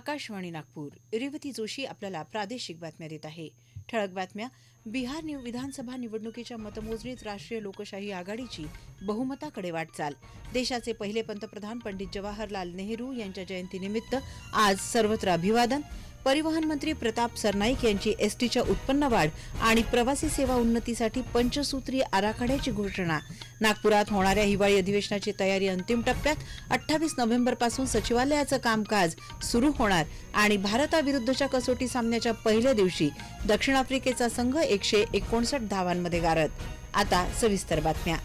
आकाशवाणी नागपूर. रेवती जोशी आपल्याला प्रादेशिक बातम्या देत आहे. ठळक बातम्या. बिहार निव- विधानसभा निवडणुकीच्या मतमोजणीत राष्ट्रीय लोकशाही आघाडीची बहुमताकडे वाटचाल. देशाचे पहिले पंतप्रधान पंडित जवाहरलाल नेहरू यांच्या जयंतीनिमित्त आज सर्वत्र अभिवादन. परिवहन मंत्री प्रताप सरनाईक यांची एसटीच्या उत्पन्न वाढ आणि प्रवासी सेवा उन्नतीसाठी पंचसूत्री आराखड्याची घोषणा. नागपुरात होणाऱ्या हिवाळी अधिवेशनाची तयारी अंतिम टप्प्यात अठ्ठावीस नोव्हेंबरपासून सचिवालयाचं कामकाज सुरू होणार आणि भारताविरुद्धच्या कसोटी सामन्याच्या पहिल्या दिवशी दक्षिण आफ्रिकेचा संघ एकशे एकोणसाठ धावांमध्ये गारत आता सविस्तर बातम्या.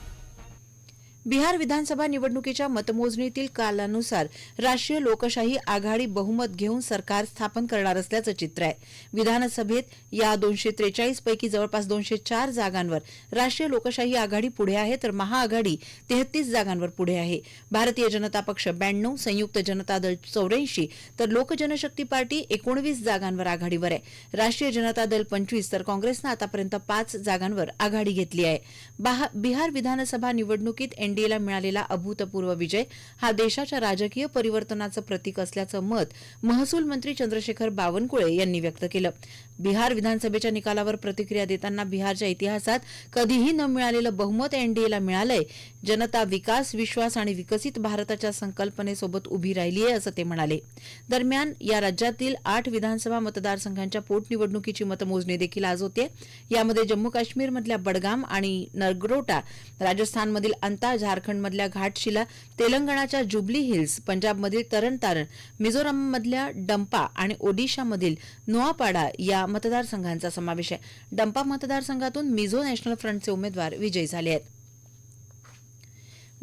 बिहार विधानसभा निवडणुकीच्या मतमोजणीतील कालानुसार राष्ट्रीय लोकशाही आघाडी बहुमत घेऊन सरकार स्थापन करणार असल्याचं चित्र आहे. विधानसभेत या दोनशे त्रेचाळीस पैकी जवळपास दोनशे चार जागांवर राष्ट्रीय लोकशाही आघाडी पुढे आहे तर महाआघाडी तेहतीस जागांवर पुढे आहे. भारतीय जनता पक्ष ब्याण्णव संयुक्त जनता दल चौऱ्याऐंशी तर लोकजनशक्ती पार्टी एकोणवीस जागांवर आघाडीवर आहे. राष्ट्रीय जनता दल पंचवीस तर काँग्रेसनं आतापर्यंत पाच जागांवर आघाडी घेतली आहे. बाहा- बिहार विधानसभा निवडणुकीत एनडीएला मिळालेला अभूतपूर्व विजय हा देशाच्या राजकीय परिवर्तनाचं प्रतीक असल्याचं मत महसूल मंत्री चंद्रशेखर बावनकुळे यांनी व्यक्त केलं. बिहार विधानसभेच्या निकालावर प्रतिक्रिया देताना बिहारच्या इतिहासात कधीही न मिळालेलं बहुमत एनडीएला मिळालंय. जनता विकास विश्वास आणि विकसित भारताच्या संकल्पनेसोबत उभी राहिली आहे असं ते म्हणाले. दरम्यान या राज्यातील आठ विधानसभा मतदारसंघांच्या पोटनिवडणुकीची मतमोजणी देखील आज होते यामध्ये जम्मू काश्मीरमधल्या बडगाम आणि नगरोटा राजस्थानमधील अंता झारखंडमधल्या घाटशिला तेलंगणाच्या जुबली हिल्स पंजाबमधील तरण तारण मिझोराममधल्या डंपा आणि ओडिशामधील नोआपाडा या मतदारसंघांचा समावेश आहे. डंपा मतदारसंघातून मिझो नॅशनल फ्रंटचे उमेदवार विजयी झाले आहेत.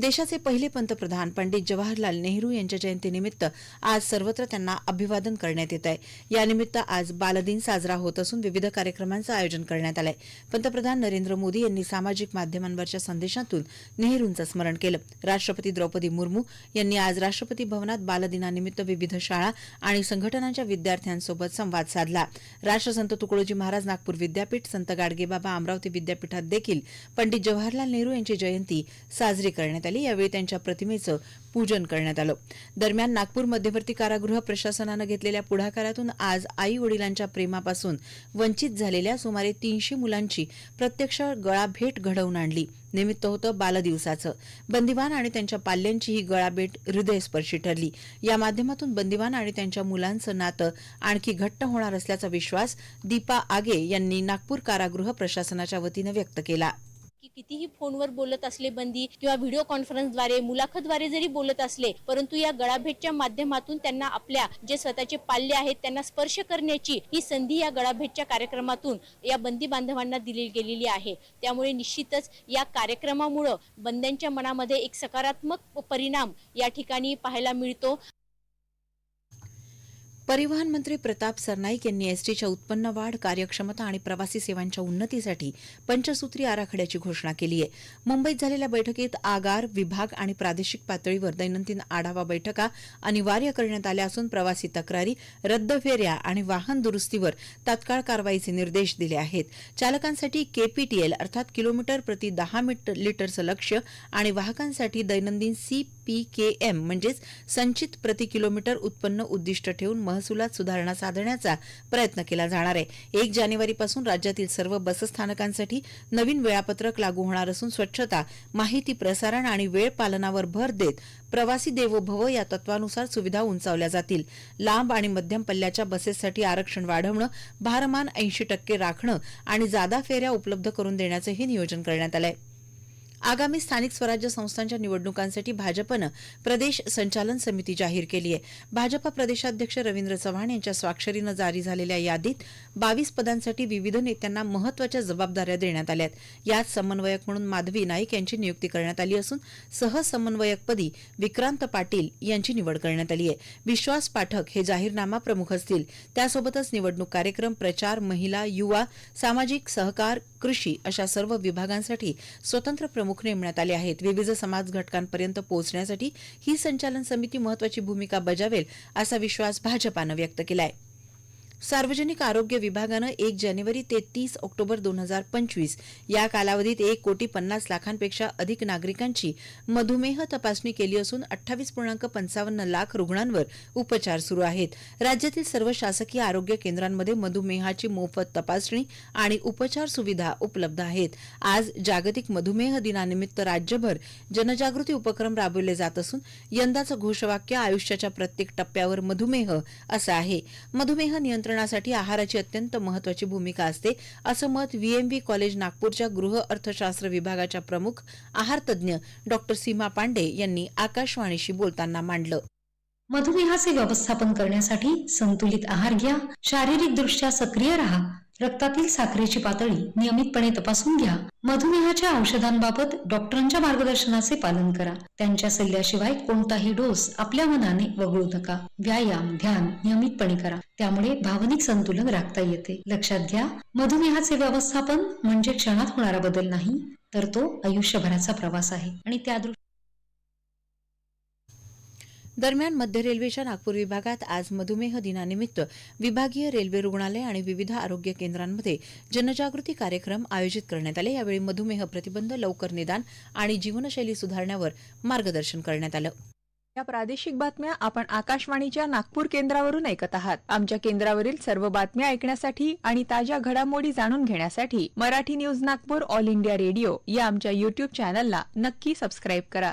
देशाचे पहिले पंतप्रधान पंडित जवाहरलाल नेहरू यांच्या जयंतीनिमित्त आज सर्वत्र त्यांना अभिवादन करण्यात येत आहे. यानिमित्त आज बालदिन साजरा होत असून विविध कार्यक्रमांचं आयोजन करण्यात आलंय. पंतप्रधान नरेंद्र मोदी यांनी सामाजिक माध्यमांवरच्या संदेशातून नेहरूंचं स्मरण केलं. राष्ट्रपती द्रौपदी मुर्मू यांनी आज राष्ट्रपती भवनात बालदिनानिमित्त विविध शाळा आणि संघटनांच्या विद्यार्थ्यांसोबत संवाद साधला. राष्ट्रसंत तुकडोजी महाराज नागपूर विद्यापीठ संत गाडगेबाबा अमरावती विद्यापीठात देखील पंडित जवाहरलाल नेहरू यांची जयंती साजरी करण्यात आली. यावेळी त्यांच्या प्रतिमेचं पूजन करण्यात आलं. दरम्यान नागपूर मध्यवर्ती कारागृह प्रशासनानं घेतलेल्या पुढाकारातून आज आई वडिलांच्या प्रेमापासून वंचित झालेल्या सुमारे तीनशे मुलांची प्रत्यक्ष गळाभेट घडवून आणली. निमित्त होतं बालदिवसाचं. बंदिवान आणि त्यांच्या पाल्यांची ही गळाभेट हृदयस्पर्शी ठरली. या माध्यमातून बंदिवान आणि त्यांच्या मुलांचं नातं आणखी घट्ट होणार असल्याचा विश्वास दीपा आगे यांनी नागपूर कारागृह प्रशासनाच्या वतीनं व्यक्त केला. की कितीही फोनवर बोलत असले बंदी किंवा व्हिडिओ कॉन्फरन्सद्वारे मुलाखतद्वारे जरी बोलत असले परंतु या गळाभेटच्या माध्यमातून त्यांना आपल्या जे स्वतःचे पाल्य आहेत त्यांना स्पर्श करण्याची ही संधी या गळाभेटच्या कार्यक्रमातून या बंदी बांधवांना दिली गेलेली आहे. त्यामुळे निश्चितच या कार्यक्रमामुळं बंद्यांच्या मनामध्ये एक सकारात्मक परिणाम या ठिकाणी पाहायला मिळतो. परिवहन मंत्री प्रताप सरनाईक यांनी एसटीच्या उत्पन्न वाढ कार्यक्षमता आणि प्रवासी सेवांच्या उन्नतीसाठी पंचसूत्री आराखड्याची घोषणा केली आहे. मुंबईत झालेल्या बैठकीत आगार विभाग आणि प्रादेशिक पातळीवर दैनंदिन आढावा बैठका अनिवार्य करण्यात आल्या असून प्रवासी तक्रारी रद्द फेऱ्या आणि वाहन दुरुस्तीवर तात्काळ कारवाईचे निर्देश दिले आहेत. चालकांसाठी केपीटीएल अर्थात किलोमीटर प्रति दहा लिटरचं लक्ष्य आणि वाहकांसाठी दैनंदिन सी पी के एम म्हणजेच संचित प्रति किलोमीटर उत्पन्न उद्दिष्ट ठेवून महसुलात सुधारणा साधण्याचा प्रयत्न केला जाणार आहे. एक जानेवारीपासून राज्यातील सर्व बसस्थानकांसाठी नवीन वेळापत्रक लागू होणार असून स्वच्छता माहिती प्रसारण आणि वेळ पालनावर भर देत प्रवासी देवो भव या तत्वानुसार सुविधा उंचावल्या जातील. लांब आणि मध्यम पल्ल्याच्या बसेससाठी आरक्षण वाढवणं भारमान ऐंशी टक्के राखणं आणि जादा फेऱ्या उपलब्ध करून देण्याचंही नियोजन करण्यात आलं आहे आगामी स्थानिक स्वराज्य संस्थांच्या निवडणुकांसाठी भाजपनं प्रदेश संचालन समिती जाहीर केली आहे. भाजपा प्रदेशाध्यक्ष रवींद्र चव्हाण यांच्या स्वाक्षरीनं जारी झालेल्या यादीत बावीस पदांसाठी विविध नेत्यांना महत्त्वाच्या जबाबदाऱ्या देण्यात आल्या आहेत यात समन्वयक म्हणून माधवी नाईक यांची नियुक्ती करण्यात आली असून सहसमन्वयकपदी विक्रांत पाटील यांची निवड करण्यात आली आहे. विश्वास पाठक हे जाहीरनामा प्रमुख असतील. त्यासोबतच निवडणूक कार्यक्रम प्रचार महिला युवा सामाजिक सहकार कृषी अशा सर्व विभागांसाठी स्वतंत्र प्रमुख नेमण्यात आले आहेत. विविध समाज घटकांपर्यंत पोहोचण्यासाठी ही संचालन समिती महत्वाची भूमिका बजावेल असा विश्वास भाजपानं व्यक्त केला आहे सार्वजनिक आरोग्य विभागानं एक जानेवारी ते तीस ऑक्टोबर दोन हजार पंचवीस या कालावधीत एक कोटी पन्नास लाखांपेक्षा अधिक नागरिकांची मधुमेह तपासणी केली असून अठ्ठावीस पूर्णांक पंचावन्न लाख रुग्णांवर उपचार सुरू आहेत. राज्यातील सर्व शासकीय आरोग्य केंद्रांमध्ये मधुमेहाची मोफत तपासणी आणि उपचार सुविधा उपलब्ध आहेत. आज जागतिक मधुमेह दिनानिमित्त राज्यभर जनजागृती उपक्रम राबवले जात असून यंदाचं घोषवाक्य आयुष्याच्या प्रत्येक टप्प्यावर मधुमेह असं आहे. मधुमेह नियंत्रण नियंत्रणासाठी आहाराची अत्यंत महत्वाची भूमिका असते. असं मत व्हीएमव्ही कॉलेज नागपूरच्या गृह अर्थशास्त्र विभागाच्या प्रमुख आहारतज्ञ डॉक्टर सीमा पांडे यांनी आकाशवाणीशी बोलताना मांडलं. मधुमेहाचे व्यवस्थापन करण्यासाठी संतुलित आहार घ्या शारीरिक दृष्ट्या सक्रिय राहा रक्तातील साखरेची पातळी नियमितपणे तपासून घ्या. मधुमेहाच्या औषधांबाबत डॉक्टरांच्या मार्गदर्शनाचे पालन करा. त्यांच्या सल्ल्याशिवाय कोणताही डोस आपल्या मनाने वगळू नका. व्यायाम ध्यान नियमितपणे करा. त्यामुळे भावनिक संतुलन राखता येते. लक्षात घ्या मधुमेहाचे व्यवस्थापन म्हणजे क्षणात होणारा बदल नाही तर तो आयुष्यभराचा प्रवास आहे. आणि त्या दरम्यान मध्य रेल्वेच्या नागपूर विभागात आज मधुमेह दिनानिमित्त विभागीय रेल्वे रुग्णालय आणि विविध आरोग्य केंद्रांमध्ये जनजागृती कार्यक्रम आयोजित करण्यात आले. यावेळी मधुमेह प्रतिबंध लवकर निदान आणि जीवनशैली सुधारण्यावर मार्गदर्शन करण्यात आलं. या प्रादेशिक बातम्या आपण आकाशवाणीच्या नागपूर केंद्रावरून ऐकत आहात. आमच्या केंद्रावरील सर्व बातम्या ऐकण्यासाठी आणि ताज्या घडामोडी जाणून घेण्यासाठी Marathi news Nagpur All India Radio या आमच्या युट्यूब चॅनलला नक्की सबस्क्राईब करा.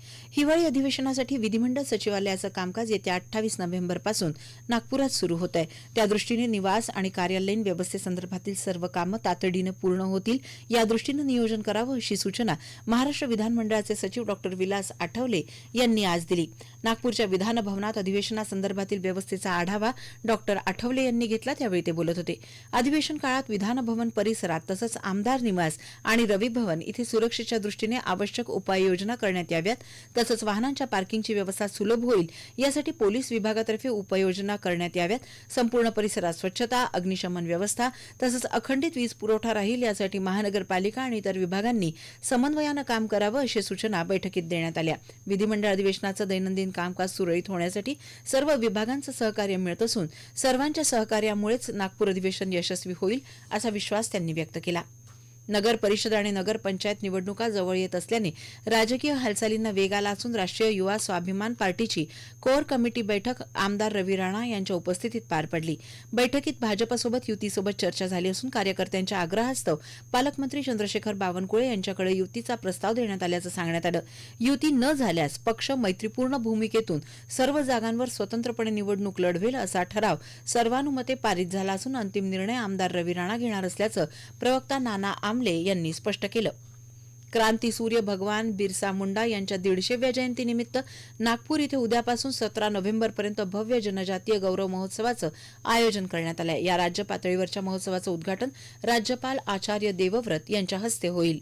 हिवाळी अधिवेशनासाठी विधिमंडळ सचिवालयाचं कामकाज येत्या अठ्ठावीस नोव्हेंबरपासून नागपुरात सुरू होत आहे त्यादृष्टीने निवास आणि कार्यालयीन व्यवस्थेसंदर्भातील सर्व कामं तातडीनं पूर्ण होतील. यादृष्टीनं नियोजन करावं अशी सूचना महाराष्ट्र विधानमंडळाचे सचिव डॉक्टर विलास आठवले यांनी आज दिली. नागपूरच्या विधानभवनात अधिवेशनासंदर्भातील व्यवस्थेचा आढावा डॉक्टर आठवले यांनी घेतला त्यावेळी ते बोलत होते. अधिवेशन काळात विधानभवन परिसरात तसंच आमदार निवास आणि रवी भवन इथे सुरक्षेच्या दृष्टीने आवश्यक उपाययोजना करण्यात याव्यात. तसंच वाहनांच्या पार्किंगची व्यवस्था सुलभ होईल यासाठी पोलीस विभागातर्फे उपाययोजना करण्यात याव्यात. संपूर्ण परिसरात स्वच्छता अग्निशमन व्यवस्था तसंच अखंडित वीज पुरवठा राहील यासाठी महानगरपालिका आणि इतर विभागांनी समन्वयानं काम करावं अशी सूचना बैठकीत देण्यात आल्या. विधिमंडळ अधिवेशनाचं दैनंदिन कामकाज सुरळीत होण्यासाठी सर्व विभागांचं सहकार्य मिळत असून सर्वांच्या सहकार्यामुळेच नागपूर अधिवेशन यशस्वी होईल असा विश्वास त्यांनी व्यक्त केला. नगर परिषद आणि नगरपंचायत निवडणुका जवळ येत असल्याने राजकीय हालचालींना वेग आला असून राष्ट्रीय युवा स्वाभिमान पार्टीची कोर कमिटी बैठक आमदार रवी राणा यांच्या उपस्थितीत पार पडली. बैठकीत भाजपसोबत युतीसोबत चर्चा झाली असून कार्यकर्त्यांच्या आग्रहास्तव पालकमंत्री चंद्रशेखर बावनकुळे यांच्याकडे युतीचा प्रस्ताव देण्यात आल्याचं सांगण्यात आलं. युती न झाल्यास पक्ष मैत्रीपूर्ण भूमिकेतून सर्व जागांवर स्वतंत्रपणे निवडणूक लढवेल असा ठराव सर्वानुमते पारित झाला असून अंतिम निर्णय आमदार रवी राणा घेणार असल्याचं प्रवक्ता नाना आम आमले यांनी स्पष्ट केलं. क्रांती सूर्य भगवान बिरसा मुंडा यांच्या दीडशेव्या जयंतीनिमित्त नागपूर इथे उद्यापासून सतरा नोव्हेंबरपर्यंत भव्य जनजातीय गौरव महोत्सवाचं आयोजन करण्यात आलं आहे या राज्य पातळीवरच्या महोत्सवाचं उद्घाटन राज्यपाल आचार्य देवव्रत यांच्या हस्ते होईल.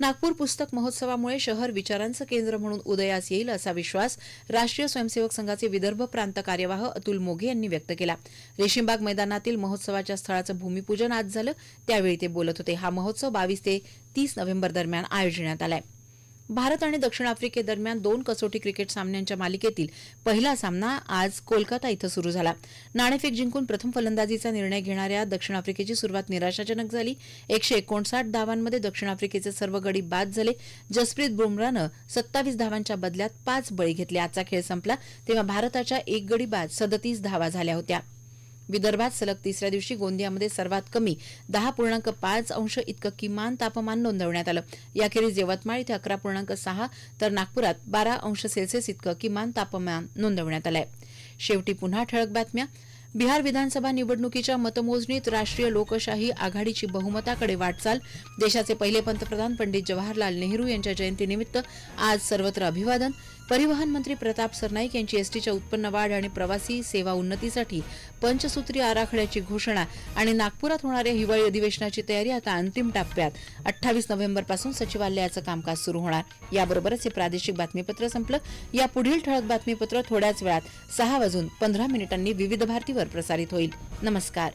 नागपूर पुस्तक महोत्सवामुळे शहर विचारांचं केंद्र म्हणून उदयास येईल असा विश्वास राष्ट्रीय स्वयंसेवक संघाचे विदर्भ प्रांत कार्यवाह अतुल मोघे यांनी व्यक्त केला. रेशीमबाग मैदानातील महोत्सवाच्या स्थळाचं भूमिपूजन आज झालं त्यावेळी ते बोलत होते. हा महोत्सव बावीस ते तीस नोव्हेंबर दरम्यान आयोजण्यात आलाय. भारत आणि दक्षिण आफ्रिकेदरम्यान दोन कसोटी क्रिकेट सामन्यांच्या मालिकेतील पहिला सामना आज कोलकाता इथं सुरू झाला. नाणेफेक जिंकून प्रथम फलंदाजीचा निर्णय घेणाऱ्या दक्षिण आफ्रिकेची सुरुवात निराशाजनक झाली. एकशे एकोणसाठ धावांमध्ये दक्षिण आफ्रिकेचे सर्व गडी बाद झाले. जसप्रीत बुमरानं सत्तावीस धावांच्या बदल्यात पाच बळी घेतले. आजचा खेळ संपला तेव्हा भारताच्या एक गडी बाद सदतीस धावा झाल्या होत्या. विदर्भात सलग तिसऱ्या दिवशी गोंदियामध्ये सर्वात कमी दहा पूर्णांक पाच अंश इतकं किमान तापमान नोंदवण्यात आलं. याखेरीज यवतमाळ इथे अकरा पूर्णांक सहा तर नागपुरात बारा अंश सेल्सिअस इतकं किमान तापमान नोंदवण्यात आलंय. शेवटी पुन्हा ठळक बातम्या. बिहार विधानसभा निवडणुकीच्या मतमोजणीत राष्ट्रीय लोकशाही आघाडीची बहुमताकडे वाटचाल. देशाचे पहिले पंतप्रधान पंडित जवाहरलाल नेहरू यांच्या जयंतीनिमित्त आज सर्वत्र अभिवादन. परिवहन मंत्री प्रताप सरनाईक यांची एसटीच्या उत्पन्न वाढ आणि प्रवासी सेवा उन्नतीसाठी पंचसूत्री आराखड्याची घोषणा आणि नागपुरात होणाऱ्या हिवाळी अधिवेशनाची तयारी आता अंतिम टप्प्यात. अठ्ठावीस नोव्हेंबरपासून सचिवालयाचं कामकाज सुरू होणार. याबरोबरच हे प्रादेशिक बातमीपत्र संपलं. या पुढील ठळक बातमीपत्र थोड्याच वेळात सहा वाजून पंधरा मिनिटांनी विविध भारतीवर. प्रसारित होईल. नमस्कार.